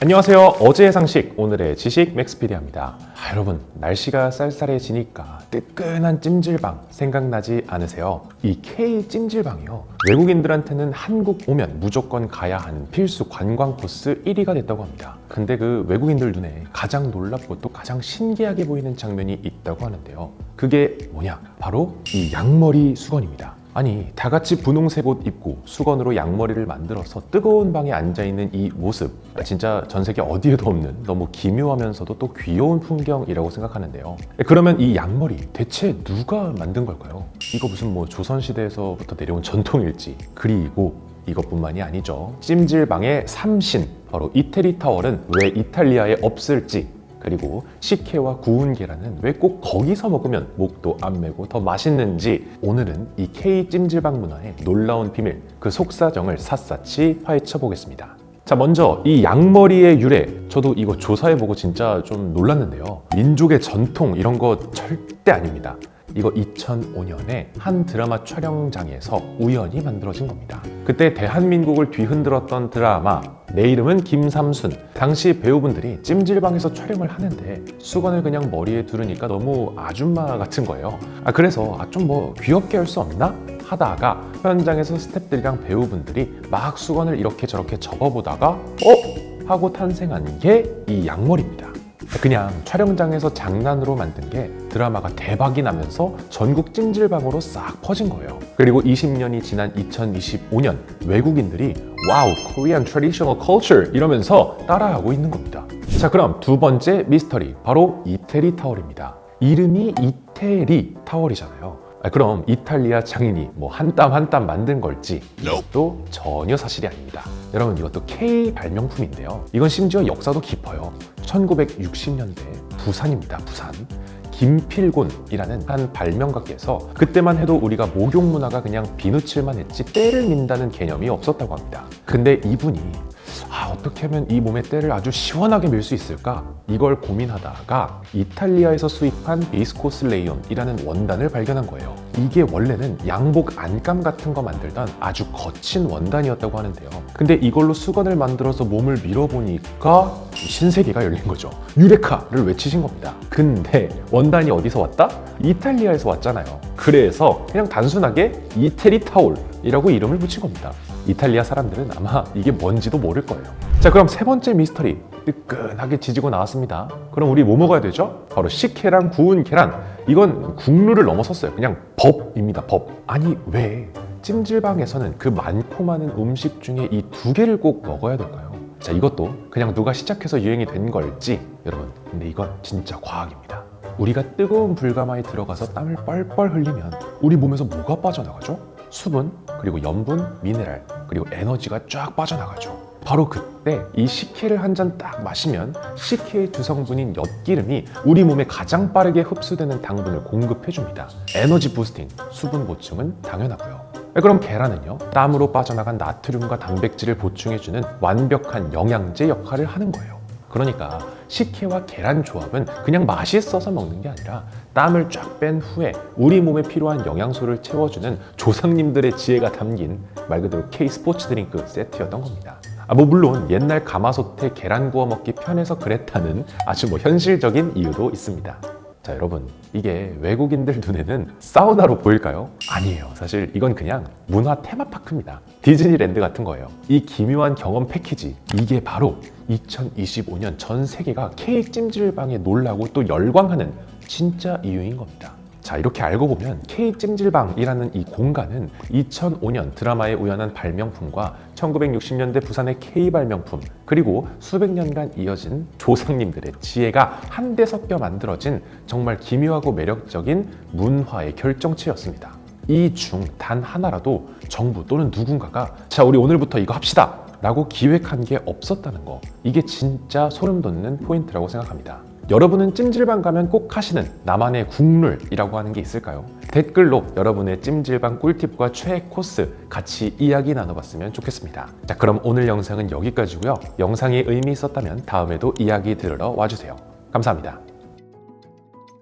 안녕하세요. 어제의 상식, 오늘의 지식 맥스피디아입니다. 아, 여러분, 날씨가 쌀쌀해지니까 뜨끈한 찜질방 생각나지 않으세요? 이 K 찜질방이요. 외국인들한테는 한국 오면 무조건 가야 하는 필수 관광 코스 1위가 됐다고 합니다. 근데 그 외국인들 눈에 가장 놀랍고 또 가장 신기하게 보이는 장면이 있다고 하는데요. 그게 뭐냐? 바로 이 양머리 수건입니다. 아니 다 같이 분홍색 옷 입고 수건으로 양머리를 만들어서 뜨거운 방에 앉아 있는 이 모습 아, 진짜 전 세계 어디에도 없는 너무 기묘하면서도 또 귀여운 풍경이라고 생각하는데요. 그러면 이 양머리 대체 누가 만든 걸까요? 이거 무슨 뭐 조선 시대에서부터 내려온 전통일지 그리고 이것뿐만이 아니죠. 찜질방의 삼신 바로 이태리 타월은 왜 이탈리아에 없을지 그리고 식혜와 구운 계란은 왜 꼭 거기서 먹으면 목도 안 메고 더 맛있는지 오늘은 이 K 찜질방 문화의 놀라운 비밀 그 속사정을 샅샅이 파헤쳐 보겠습니다. 자 먼저 이 양머리의 유래 저도 이거 조사해보고 진짜 좀 놀랐는데요 민족의 전통 이런 거 절대 아닙니다 이거 2005년에 한 드라마 촬영장에서 우연히 만들어진 겁니다. 그때 대한민국을 뒤흔들었던 드라마 내 이름은 김삼순. 당시 배우분들이 찜질방에서 촬영을 하는데 수건을 그냥 머리에 두르니까 너무 아줌마 같은 거예요. 아 그래서 아 좀 뭐 귀엽게 할 수 없나? 하다가 현장에서 스태프들이랑 배우분들이 막 수건을 이렇게 저렇게 접어보다가 어? 하고 탄생한 게 이 양머리입니다. 그냥 촬영장에서 장난으로 만든 게 드라마가 대박이 나면서 전국 찜질방으로 싹 퍼진 거예요. 그리고 20년이 지난 2025년 외국인들이 와우, Korean traditional culture 이러면서 따라하고 있는 겁니다. 자, 그럼 두 번째 미스터리 바로 이태리 타월입니다. 이름이 이태리 타월이잖아요. 아, 그럼 이탈리아 장인이 뭐 한 땀 한 땀 만든 걸지 이것도 전혀 사실이 아닙니다. 여러분 이것도 K 발명품인데요. 이건 심지어 역사도 깊어요. 1960년대 부산입니다. 부산. 김필곤이라는 한 발명가께서 그때만 해도 우리가 목욕 문화가 그냥 비누칠만 했지 때를 민다는 개념이 없었다고 합니다. 근데 이분이 아, 어떻게 하면 이 몸의 때를 아주 시원하게 밀 수 있을까? 이걸 고민하다가 이탈리아에서 수입한 비스코스 레이온이라는 원단을 발견한 거예요. 이게 원래는 양복 안감 같은 거 만들던 아주 거친 원단이었다고 하는데요. 근데 이걸로 수건을 만들어서 몸을 밀어보니까 신세계가 열린 거죠. 유레카를 외치신 겁니다. 근데 원단이 어디서 왔다? 이탈리아에서 왔잖아요. 그래서 그냥 단순하게 이태리 타올이라고 이름을 붙인 겁니다. 이탈리아 사람들은 아마 이게 뭔지도 모를 거예요. 자, 그럼 세 번째 미스터리 뜨끈하게 지지고 나왔습니다. 그럼 우리 뭐 먹어야 되죠? 바로 식혜랑 구운 계란. 이건 국룰을 넘어섰어요. 그냥 법입니다. 법. 아니 왜 찜질방에서는 그 많고 많은 음식 중에 이 두 개를 꼭 먹어야 될까요? 자, 이것도 그냥 누가 시작해서 유행이 된 걸지 여러분, 근데 이건 진짜 과학입니다. 우리가 뜨거운 불가마에 들어가서 땀을 뻘뻘 흘리면 우리 몸에서 뭐가 빠져나가죠? 수분, 그리고 염분, 미네랄, 그리고 에너지가 쫙 빠져나가죠. 바로 그때 이 식혜를 한 잔 딱 마시면 식혜의 주성분인 엿기름이 우리 몸에 가장 빠르게 흡수되는 당분을 공급해 줍니다. 에너지 부스팅, 수분 보충은 당연하고요. 그럼 계란은요? 땀으로 빠져나간 나트륨과 단백질을 보충해주는 완벽한 영양제 역할을 하는 거예요. 그러니까 식혜와 계란 조합은 그냥 맛있어서 먹는 게 아니라 땀을 쫙 뺀 후에 우리 몸에 필요한 영양소를 채워주는 조상님들의 지혜가 담긴 말 그대로 K 스포츠 드링크 세트였던 겁니다. 아, 뭐 물론 옛날 가마솥에 계란 구워 먹기 편해서 그랬다는 아주 뭐 현실적인 이유도 있습니다. 자 여러분 이게 외국인들 눈에는 사우나로 보일까요? 아니에요. 사실 이건 그냥 문화 테마파크입니다. 디즈니랜드 같은 거예요. 이 기묘한 경험 패키지 이게 바로 2025년 전 세계가 K 찜질방에 놀라고 또 열광하는 진짜 이유인 겁니다 자 이렇게 알고 보면 K 찜질방이라는 이 공간은 2005년 드라마의 우연한 발명품과 1960년대 부산의 K 발명품 그리고 수백 년간 이어진 조상님들의 지혜가 한데 섞여 만들어진 정말 기묘하고 매력적인 문화의 결정체였습니다. 이 중 단 하나라도 정부 또는 누군가가 자 우리 오늘부터 이거 합시다 라고 기획한 게 없었다는 거 이게 진짜 소름 돋는 포인트라고 생각합니다. 여러분은 찜질방 가면 꼭 하시는 나만의 국룰이라고 하는 게 있을까요? 댓글로 여러분의 찜질방 꿀팁과 최애 코스 같이 이야기 나눠봤으면 좋겠습니다. 자, 그럼 오늘 영상은 여기까지고요. 영상이 의미 있었다면 다음에도 이야기 들으러 와주세요. 감사합니다.